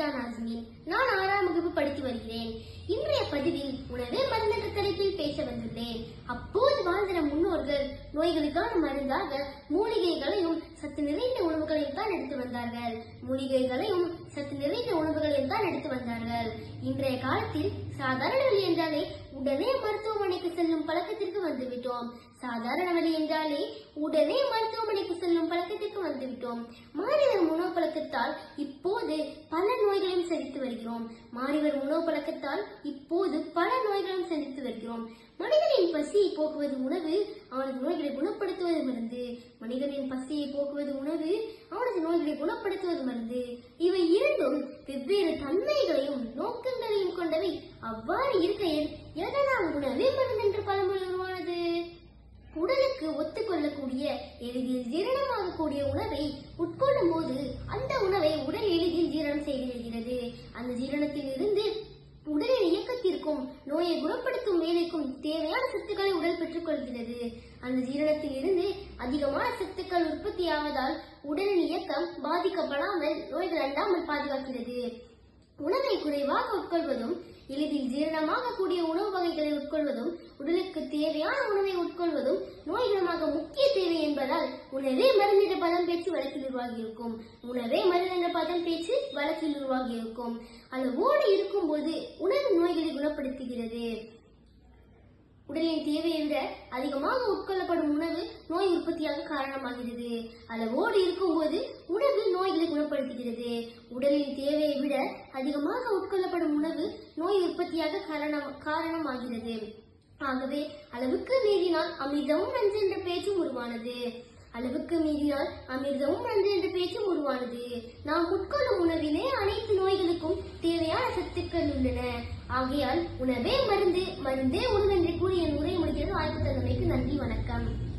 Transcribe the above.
கீதா நாஸ்மின் நான் ஆறாம் வகுப்பு படித்து வருகிறேன். இன்றைய பதிவில் உணவே மருந்தென்ற தலைப்பில் பேச வந்துள்ளேன். அப்போது வாழ்ந்த முன்னோர்கள் நோய்களுக்கான மருந்தாக மூலிகைகளையும் சத்து நிறைந்த உணவுகளையும் தான் எடுத்து வந்தார்கள். மூலிகைகளையும் சத்து நிறைந்த உணவுகளையும் தான் எடுத்து வந்தார்கள். இன்றைய காலத்தில் சாதாரண வழி என்றாலே உடனே மருத்துவமனைக்கு செல்லும் பழக்கத்திற்கு வந்துவிட்டோம். சாதாரண வழி என்றாலே உடனே மருத்துவமனைக்கு செல்லும் பழக்கம் வருகிறோம். மாறிவரும் உணவு பழக்கத்தால் இப்போது பல நோய்களையும் சந்தித்து வருகிறோம். மாறிவரும் உணவு பழக்கத்தால் இப்போது பல நோய்களையும் சந்தித்து வருகிறோம். மனிதனின் பசியை போக்குவது உணவு அவனது நோய்களை குணப்படுத்துவது மருந்து. மனிதனின் பசியை போக்குவது உணவு அவனது நோய்களை குணப்படுத்துவது மருந்து. இவை இரண்டும் வெவ்வேறு தன்மைகளையும் நோக்கங்களையும் கொண்டவை. அவ்வாறு இருக்கையில் எதனால் உணவே மருந்து என்று பழமொழி ஒத்துக்கொள்ளக்கூடிய எளிதில் ஜீரணமாகக்கூடிய உணவை உட்கொள்ளும் போது அந்த உணவை உடல் எளிதில் ஜீரணம் செய்து விடுகிறது. அந்த ஜீரணத்தில் இருந்து உடலின் இயக்கத்திற்கும் நோயை குணப்படுத்தும் வேலைக்கும் தேவையான சத்துக்களை உடல் பெற்றுக்கொள்கிறது அந்த ஜீரணத்தில் இருந்து அதிகமான சத்துக்கள் உற்பத்தியாவதால் உடலின் இயக்கம் பாதிக்கப்படாமல் நோய்கள் அண்டாமல் பாதுகாக்கிறது. உணவை குறைவாக உட்கொள்வதும் எளிதில் ஜீரணமாக கூடிய உணவு வகைகளை உட்கொள்வதும் உடலுக்கு தேவையான உணவை உட்கொள்வதும் உணவே மருந்து என்ற பதம் பேச்சு வழக்கில் உருவாகியிருக்கும். உணவே மருந்து என்ற பதம் பேச்சு வழக்கில் உருவாகியிருக்கும். அளவோடு இருக்கும்போது உணவு நோய்களை குணப்படுத்துகிறது. உடலின் தேவையை விட அதிகமாக உட்கொள்ளப்படும் உணவு நோய் உற்பத்தியாக காரணமாகிறது. அளவோடு இருக்கும்போது உணவு நோய்களை குணப்படுத்துகிறது. உடலின் தேவையை விட அதிகமாக உட்கொள்ளப்படும் உணவு நோய் உற்பத்தியாக காரணம் காரணமாகிறது. ஆகவே அளவுக்கு மீறினால் அமிர்தமும் நஞ்சு என்ற பேச்சும் உருவானது. அளவுக்கு மீறினால் அமிர்தமும் நன்று என்ற பேச்சும் உருவானது. நாம் உட்கொள்ளும் உணவிலே அனைத்து நோய்களுக்கும் தேவையான சத்துக்கள் உள்ளன. ஆகையால் உணவே மருந்து மருந்தே உணவு என்று கூறிய உரை முடிகிறது ஆய்வு தலைமைக்கு நன்றி வணக்கம்.